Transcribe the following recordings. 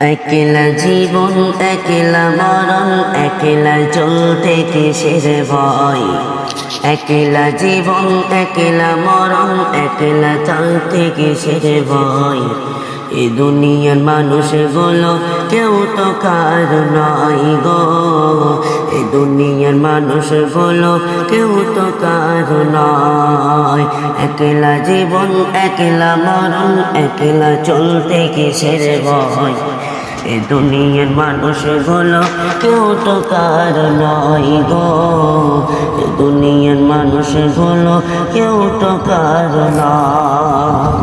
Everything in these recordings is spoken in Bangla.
একলা জীবন, একলা মরণ, একলা চলতে কিসের ভয়। একলা জীবন, একলা মরণ, একলা চলতে কিসের ভয়। এ দুনিয়ার মানুষগুলো কেউ তো কার নয় গো। এ দুনিয়ার মানুষগুলো কেউ তো কার নয় একলা জীবন, একলা মরণ, একলা চলতে কিসের ভয়। এ দুনিয়ার মানুষগুলো কেউ তো কার নয় গো। এ দুনিয়ার মানুষগুলো কেউ তো কার নয়।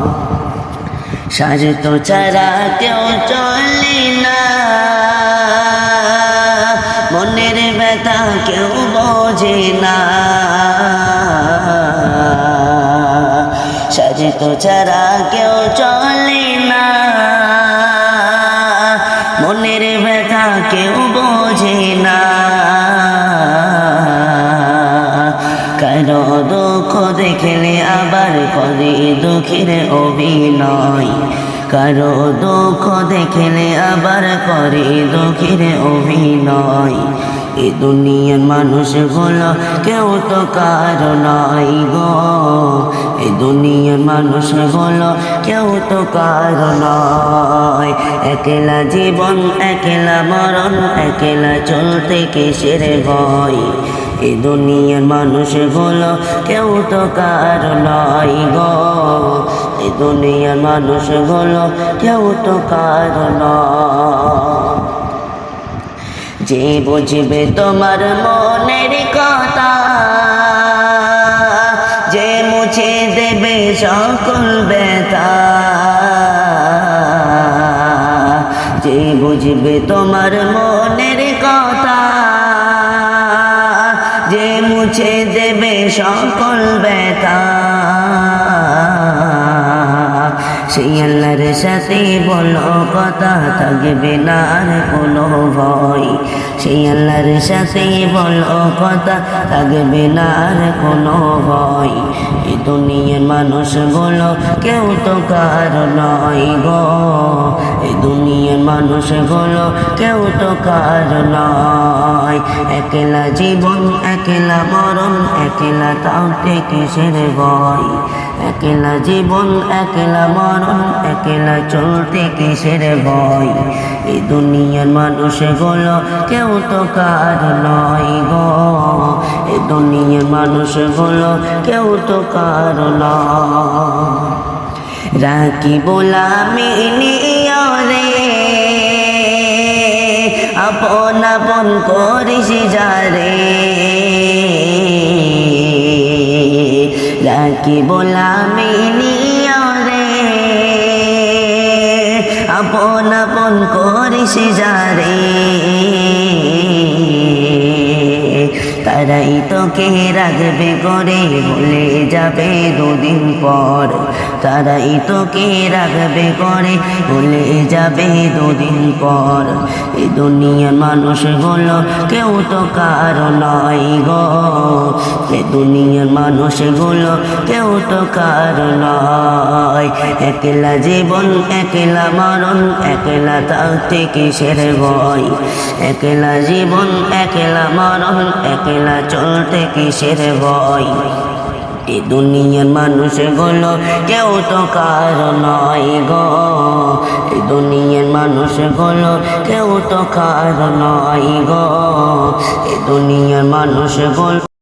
সাজতো ছাড়া কেউ চলি না। মনের ব্যথা কেউ বোঝে না। সাজতো ছাড়া কেউ চলে কেউ বোঝে না। কারও দুঃখ দেখেলে আবার করে দুঃখের অভিনয়। কারও দুঃখ দেখেলে আবার করে দুঃখের অভিনয়। এ দুনিয়ার মানুষগুলো কেউ তো কারও নয় গো। এ দুনিয়ার মানুষগুলো কেউ তো কারও নয় একলা জীবন, একলা মরণ, একলা চলতে কিসের ভয়? এ দুনিয়ার মানুষগুলো কেউ তো কার নয় গো। এ দুনিয়ার মানুষগুলো কেউ তো কার নয় যে বুঝবে তোমার মনের কথা, যে মুছে দেবে সকল ব্যথা, যে বুঝবে তোমার মনের কথা, যে মুছে দেবে সকল ব্যথা। সেই আল্লাহর সাথে বলো কথা থাকবে না আর কোনো ভয়। সেই আল্লাহর সাথে বলো কথা থাকবে না আর কোনো ভয়। এই দুনিয়ার মানুষ বলো কেউ তো কার নয় গো। এই দুনিয়ার মানুষ বলো কেউ তো কার নয়। একলা জীবন, একলা মরণ, একলা তাওতে কিসের ভয়। একলা জীবন, একলা মরণ একলা চলতে কিসের ভয়? এই দুনিয়ার মানুষগুলো কেউ তো কার নয় গো। এই দুনিয়ার মানুষগুলো কেউ তো কার রাখি বোলামি নিয়রে আপন আপন করিস যারে। রাখি বোলামি আপন আপন করিস যারে। তারাই তোকে রাখবে করে বলে যাবে দুদিন পর। তারাই তোকে রাখবে করে বলে যাবে দুদিন পর। এই দুনিয়ার মানুষ মানুষগুলো কেউ তো কারও নয় গো। এ দুনিয়ার মানুষ মানুষগুলো কেউ তো কারও নয়। একলা জীবন, একলা মরণ, একলা তাও থেকে সেরে ভয় একলা জীবন, একলা মরণ, একলা চলতে কিসের ভয়? এ দুনিয়ার মানুষগুলো কেউ তো কার নয় গো। এ দুনিয়ার মানুষগুলো কেউ তো কার নয় গো। এ দুনিয়ার মানুষগুলো